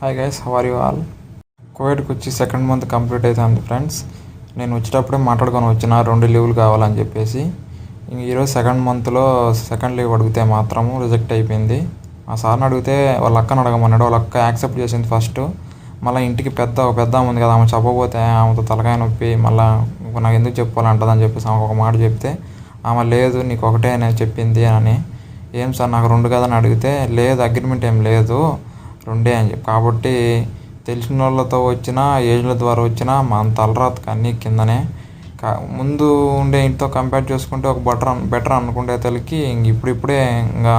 Hi guys how are you all కోవిడ్కి వచ్చి second month complete అవుతుంది friends నేను వచ్చేటప్పుడే మాట్లాడుకొని వచ్చిన రెండు లీవ్లు కావాలని చెప్పేసి. ఈరోజు సెకండ్ మంత్లో సెకండ్ లీవ్ అడిగితే మాత్రము రిజెక్ట్ అయిపోయింది. ఆ సార్ని అడిగితే వాళ్ళ అక్కని అడగమన్నాడు వాళ్ళ అక్క యాక్సెప్ట్ చేసింది ఫస్ట్ మళ్ళీ ఇంటికి పెద్ద ఒక పెద్ద ఉంది కదా ఆమె చెప్పబోతే ఆమెతో తలకాయ నొప్పి మళ్ళీ నాకు ఎందుకు చెప్పాలంటదని చెప్పేసి ఆమె ఒక మాట చెప్తే ఆమె లేదు నీకు ఒకటే నేను చెప్పింది అని. ఏం సార్ నాకు రెండు కదని అడిగితే లేదు అగ్రిమెంట్ ఏం లేదు. రెండే అని చెప్పి. కాబట్టి తెలిసిన వాళ్ళతో వచ్చినా ఏజ్ల ద్వారా వచ్చినా మన తలరాతకు అన్నీ కిందనే. కా ముందు ఉండే ఇంటితో కంపేర్ చేసుకుంటే ఒక బెటర్ బెటర్ అనుకుంటే తలకి ఇంక ఇప్పుడిప్పుడే ఇంకా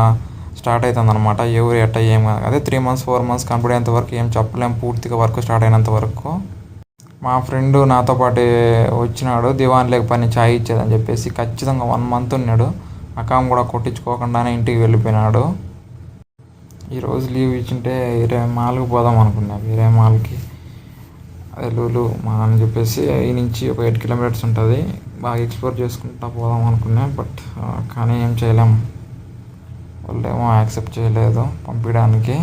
స్టార్ట్ అవుతుంది అనమాట ఎవరు ఎట్ట ఏం కాదు. అదే three months four months complete అయ్యేంత వరకు ఏం చెప్పలేం. పూర్తిగా వర్క్ స్టార్ట్ అయినంత వరకు. మా ఫ్రెండ్ నాతో పాటు వచ్చినాడు. దివాన్ లేక పని ఛాయ్ ఇచ్చేదని చెప్పేసి ఖచ్చితంగా వన్ మంత్ ఉన్నాడు. అకాం కూడా కొట్టించుకోకుండానే ఇంటికి వెళ్ళిపోయినాడు. ఈరోజు లీవ్ ఇచ్చింటే వేరే మాల్కి పోదాం అనుకున్నా. వేరే మాల్కి అదే లూలు మా అని చెప్పేసి ఈ నుంచి ఒక ఎయిట్ కిలోమీటర్స్ ఉంటుంది. బాగా ఎక్స్ప్లోర్ చేసుకుంటా పోదాం అనుకున్నా బట్ కానీ ఏం చేయలేం. వాళ్ళేమో యాక్సెప్ట్ చేయలేదు పంపించడానికి.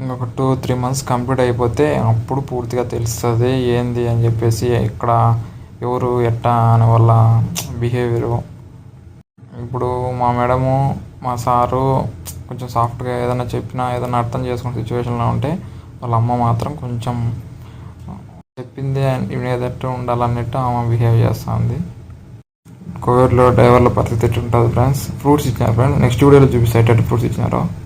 ఇంకొక టూ త్రీ మంత్స్ కంప్లీట్ అయిపోతే అప్పుడు పూర్తిగా తెలుస్తుంది ఏంది అని చెప్పేసి ఇక్కడ ఎవరు ఎట్టా అనే వాళ్ళ బిహేవియరు. ఇప్పుడు మా మేడము మా సారు కొంచెం సాఫ్ట్గా ఏదైనా చెప్పినా ఏదైనా అర్థం చేసుకునే సిచ్యువేషన్లో ఉంటే వాళ్ళ అమ్మ మాత్రం కొంచెం చెప్పింది ఏదట్టు ఉండాలన్నట్టు ఆమె బిహేవ్ చేస్తుంది. కోవిడ్లో డ్రైవర్ల పరిస్థితి ఎట్లా ఉంటుంది ఫ్రెండ్స్? ఫ్రూట్స్ ఇచ్చినారు ఫ్రెండ్స్ నెక్స్ట్ వీడియోలో చూపిస్తే ఎట్టు ఫ్రూట్స్ ఇచ్చినారో.